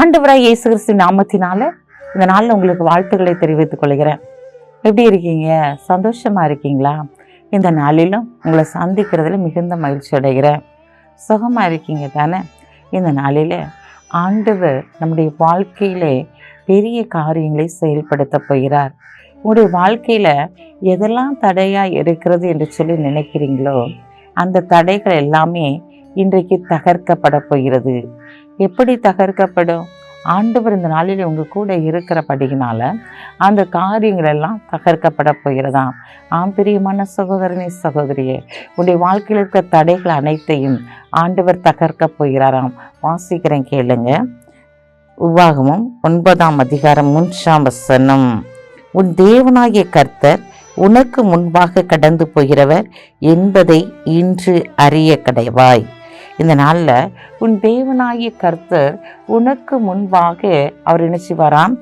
ஆண்டவராய் இயேசு கிறிஸ்து நாமத்தினால இந்த நாளில் உங்களுக்கு வாழ்த்துக்களை தெரிவித்துக் கொள்கிறேன். எப்படி இருக்கீங்க? சந்தோஷமா இருக்கீங்களா? இந்த நாளிலும் உங்களை சந்திக்கிறதுல மிகுந்த மகிழ்ச்சி அடைகிறேன். சுகமா இருக்கீங்க தானே? இந்த நாளில் ஆண்டவர் நம்முடைய வாழ்க்கையிலே பெரிய காரியங்களை செயல்படுத்த போகிறார். உங்களுடைய வாழ்க்கையில் எதெல்லாம் தடையாக இருக்கிறது என்று சொல்லி நினைக்கிறீங்களோ அந்த தடைகள் எல்லாமே இன்றைக்கு தகர்க்கப்பட போகிறது. எப்படி தகர்க்கப்படும்? ஆண்டவர் இந்த நாளில் உங்கள் கூட இருக்கிறபடியினால அந்த காரியங்கள் எல்லாம் தகர்க்கப்பட போகிறதாம். ஆம் பிரியமான சகோதரனே சகோதரியே உன்னுடைய வாழ்க்கையில் இருக்க தடைகள் அனைத்தையும் ஆண்டவர் தகர்க்க போகிறாராம். வாசிக்கிறேன் கேளுங்க. உவாகமும் ஒன்பதாம் அதிகாரம் மூன்றாம் வசனம். உன் தேவனாகிய கர்த்தர் உனக்கு முன்பாக கடந்து போகிறவர் என்பதை இன்று அறிய கடைவாய். இந்த நாளில் உன் தேவனாகிய கர்த்தர் உனக்கு முன்பாக அவர் என்ன செய்வாராம்?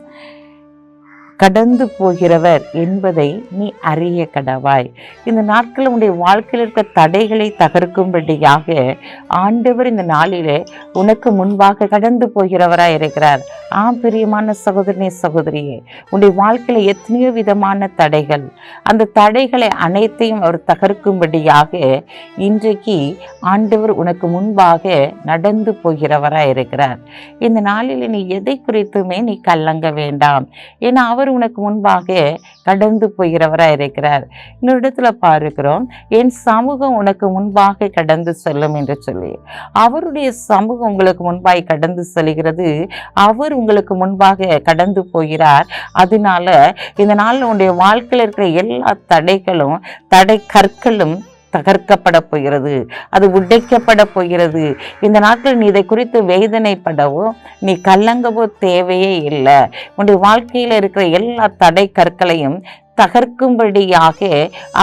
கடந்து போகிறவர் என்பதை நீ அறிய கடவாய். இந்த நாட்களில் உன்னுடைய வாழ்க்கையில் இருக்க தடைகளை தகர்க்கும்படியாக ஆண்டவர் இந்த நாளிலே உனக்கு முன்பாக கடந்து போகிறவராய் இருக்கிறார். ஆ பிரியமான சகோதரனே சகோதரியே உன்னுடைய வாழ்க்கையில் எத்தனையோ விதமான தடைகள். அந்த தடைகளை அனைத்தையும் அவர் தகர்க்கும்படியாக இன்றைக்கு ஆண்டவர் உனக்கு முன்பாக நடந்து போகிறவராக இருக்கிறார். இந்த நாளில் நீ எதை குறித்துமே நீ கலங்க வேண்டாம். ஏன்னா அவர் உனக்கு முன்பாக கடந்து போகிறவராக இருக்கிறார். இன்னொரு இடத்துல பார்க்கிறோம் என் சமூகம் உனக்கு முன்பாக கடந்து செல்லும் என்று சொல்லி. அவருடைய சமூகம் உங்களுக்கு முன்பாக கடந்து செல்கிறது. அவர் உங்களுக்கு முன்பாக கடந்து போகிறார். அதனால இந்த நாளில் உன்னுடைய வாழ்க்கையில் இருக்கிற எல்லா தடைகளும் தடை கற்களும் தகர்க்கப்பட போகிறது. அது உடைக்கப்பட போகிறது. இந்த நாட்கள் நீ இதை குறித்து வேதனைப்படவோ நீ கலங்கவோ தேவையே இல்லை. உன்னுடைய வாழ்க்கையில் இருக்கிற எல்லா தடை கற்களையும் தகர்க்கும்படியாக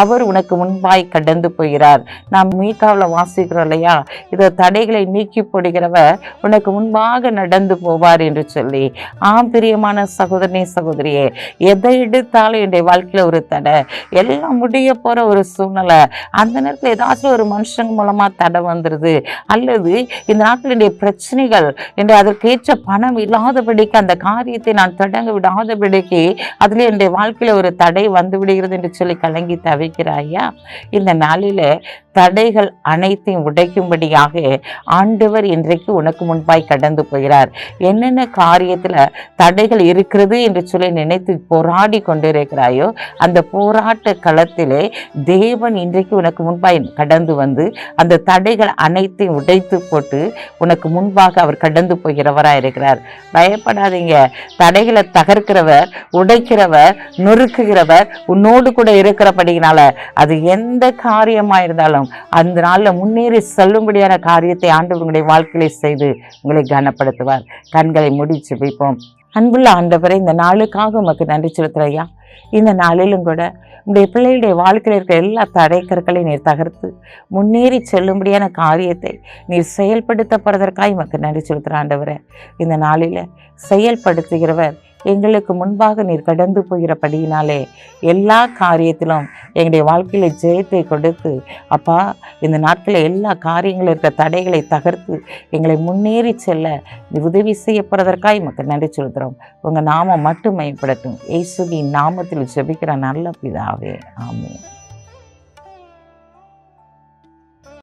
அவர் உனக்கு முன்பாய் கடந்து போகிறார். நாம் மீகாவில் வாசிக்கிறோம் இல்லையா? இத தடைகளை நீக்கி போடுகிறவர் உனக்கு முன்பாக நடந்து போவார் என்று சொல்லி. ஆம் பிரியமான சகோதரனே சகோதரியே எதை எடுத்தாலும் என்னுடைய வாழ்க்கையில் ஒரு தடை. எல்லாம் முடிய போகிற ஒரு சூழ்நிலை. அந்த நேரத்தில் ஏதாச்சும் ஒரு மனுஷங்க மூலமாக தடை வந்துடுது அல்லது இந்த நாட்டிலுடைய பிரச்சனைகள் என்று அதற்கேற்ற பணம் இல்லாதபடிக்கு அந்த காரியத்தை நான் தொடங்க விடாதபடிக்கு அதில் என்னுடைய வாழ்க்கையில் ஒரு தடை வந்து விடுகிறது என்று சொல்லி கலங்கி தவிக்கிறாயா? இந்த நாளில் தடைகள் அனைத்தையும் உடைக்கும்படியாக ஆண்டவர் இன்றைக்கு உனக்கு முன்பாய் கடந்து போகிறார். என்னென்ன காரியத்தில் தடைகள் இருக்கிறது என்று சொல்லி நினைத்து போராடி கொண்டிருக்கிறாயோ அந்த போராட்ட களத்திலே தேவன் இன்றைக்கு உனக்கு முன்பாய் கடந்து வந்து அந்த தடைகள் அனைத்தையும் உடைத்து போட்டு உனக்கு முன்பாக அவர் கடந்து போகிறவராக இருக்கிறார். பயப்படாதீங்க. தடைகளை தகர்க்கிறவர் உடைக்கிறவர் நொறுக்குகிறவர் ஆண்டவர் உன்னோடு கூட இருக்கிறபடினால அது எந்த காரியமாக இருந்தாலும் அந்த நாளில் முன்னேறி செல்லும்படியான காரியத்தை ஆண்டவர் உங்களுடைய வாழ்க்கையிலே செய்து உங்களை கனப்படுத்துவார். கண்களை முடிச்சு வைப்போம். அன்புள்ள ஆண்டவரை இந்த நாளுக்காக உமக்கு நன்றி செலுத்துற ஐயா இந்த நாளிலும் கூட உங்களுடைய பிள்ளைகளுடைய வாழ்க்கையில் இருக்கிற எல்லா தடைக்கற்களையும் நீர் தகர்த்து முன்னேறி செல்லும்படியான காரியத்தை நீர் செயல்படுத்தப்படுறதற்காக உமக்கு நன்றி செலுத்துகிற ஆண்டவரை. இந்த நாளில் செயல்படுத்துகிறவர் எங்களுக்கு முன்பாக நீர் கடந்து போகிறபடியினாலே எல்லா காரியத்திலும் எங்களுடைய வாழ்க்கையில் ஜெயத்தை கொடுத்து அப்பா இந்த நாட்களில் எல்லா காரியங்களும் இருக்க தடைகளை தகர்த்து எங்களை முன்னேறி செல்ல உதவி செய்யப்படுறதற்காக மக்கள் நன்றி சொல்கிறோம் உங்கள் நாமம் மட்டும் மேம்படுத்தும். இயேசுவின் நாமத்தில் ஜெபிக்கிற நல்ல பிதாவே. ஆமே